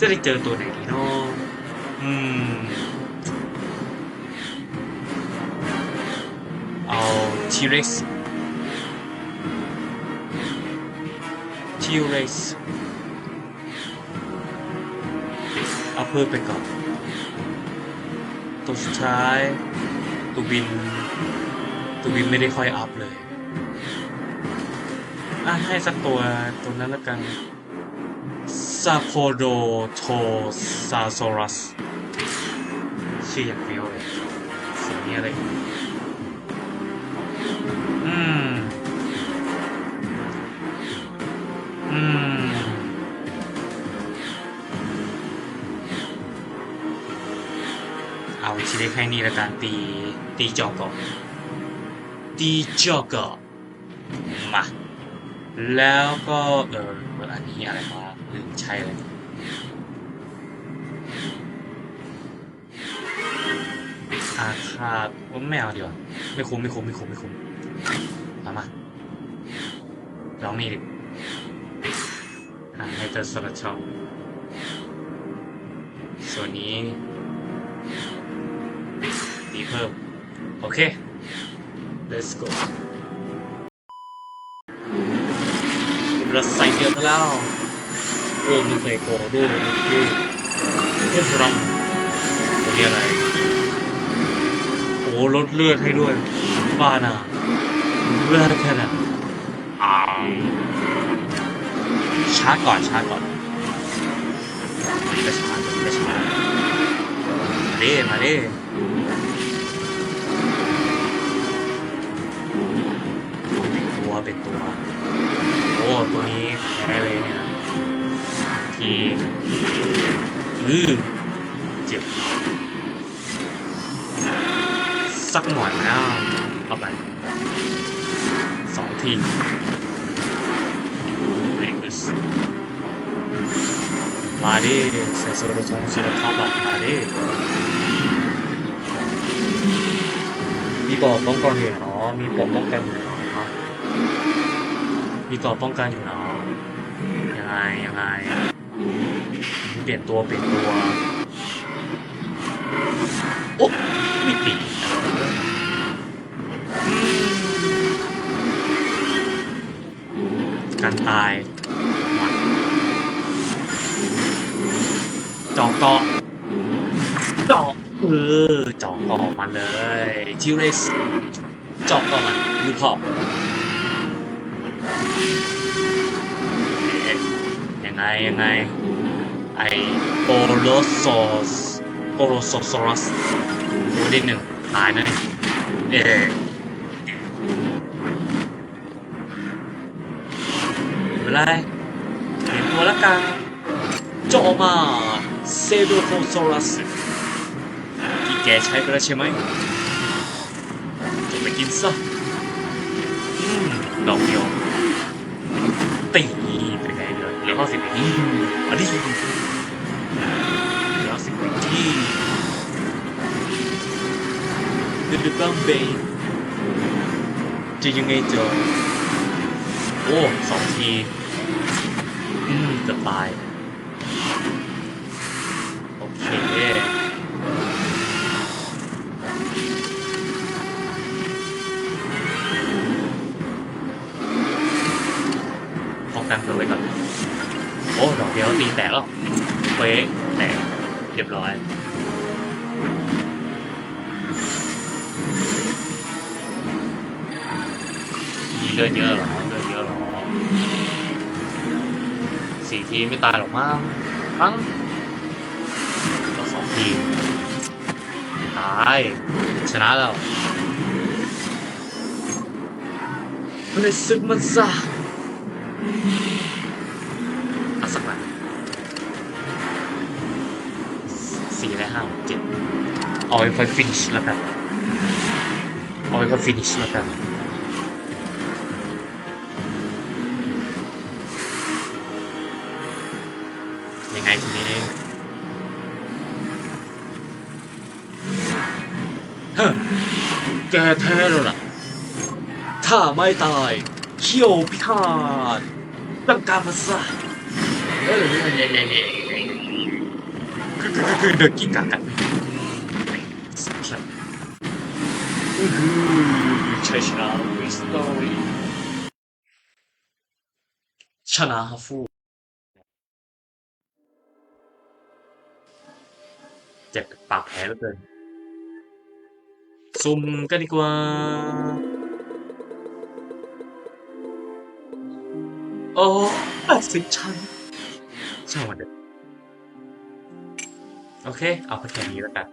จะได้เจอตัวไหนดีเนาะอืม เอาทีเร็กซ์ทีเร็กซ์เอาเพิ่มไปก่อน ตัวสุดท้าย ตัวบิน ตัวบินไม่ได้ค่อยอัพเลย อะ ให้สักตัวตัวนั้นแล้วกัน ซาโคโดโทซาโซรัส ชื่ออย่างเดียวเลยสีนี้อะไรอีกอืม อืม เอาชิเล็กให้นี่ละกันตี ตีจอกก่อนตีจอกก่อนมา แล้วก็ เอออันนี้อะไรวะ ใช่เลยอาคาดว่าไม่เอาดีกว่าไม่คุ้มไม่คุ้มไม่คุ้มไม่คุ้มมามาลองนี่ดิอะให้เธอสลัดช่องส่วนนี้ตีเพิ่ม โอเค let's go เราใส่เดือดแล้ว โอ้มีใส่โกด้วยนี่ทรัมตัวนี้อะไร โอ้ลดเลือดให้ด้วย บ้าน่ะเลือดแค่นั้นอ่าชาร์จก่อนชาร์จก่อนไม่ชาร์จไม่ชาร์จมาดิมาดิเป็นตัวเป็นตัว โอ้ ตัวนี้แพ้เลยเนี่ย ทีอือเจ็บสักหน่อยนะเอาไปสองทีเล็กสมาดิใส่โซโลซองซีรท็อปอะมาดิมีปอกป้องกันอยู่เนาะมีปอกป้องกันอยู่เนาะมีกรอบป้องกันอยู่เนาะยังไงยังไง เปลี่ยนตัวเปลี่ยนตัวโอ้ไม่ติดการตาย จอกเกาะจาะเออจอกเกาะมันเลยทิวเรสจอกเกาะมันดูขอบยังไง ยังไง ไอโอโลโซสโอโลโซซอรัสตัวที่หนึ่งตายนะเนี่ยเออไม่ไรเห็นตัวล้วกันโจอมาเซโดโคซอรัสที่แกใช้ไปแล้วใช่ไหมจะไปกินซะดอกเดียว ข้อสิบที่อันนี้เหลือสิบที่เดือดบ้างเบย์จะยังไงจอโอ้สองที อืมเกือบตาย โอเคป้องกันเธอไว้ก่อน ดอกเดียวตีแตกแล้วเฟ้แตกเรียบร้อยมีเลือดเยอะเหรอเลือดเยอะเหรอสี่ทีไม่ตายหรอกมั้งมั้งก็สองทีตายชนะแล้วในศึกมันซะ สี่และห้าเจ็ดเอาไว้ค่อยฟินิชแล้วกันเอาไว้ค่อยฟินิชแล้วกันยังไงทีนี้เฮ้แกแท้แล้วล่ะ ถ้าไม่ตายเขี้ยวพิฆาตตั้งการมาซะเออ เดินกิ้งกกันสัตว์อื้อหือชัยชนะวิสตอรี่ชนะฮัฟฟูเจ็บปากแผลเหลือเกินซุ่มกันดีกว่า โอ้ตัดสินฉันช่างมันเถอะ โอเค เอาไปแค่นี้แล้วกัน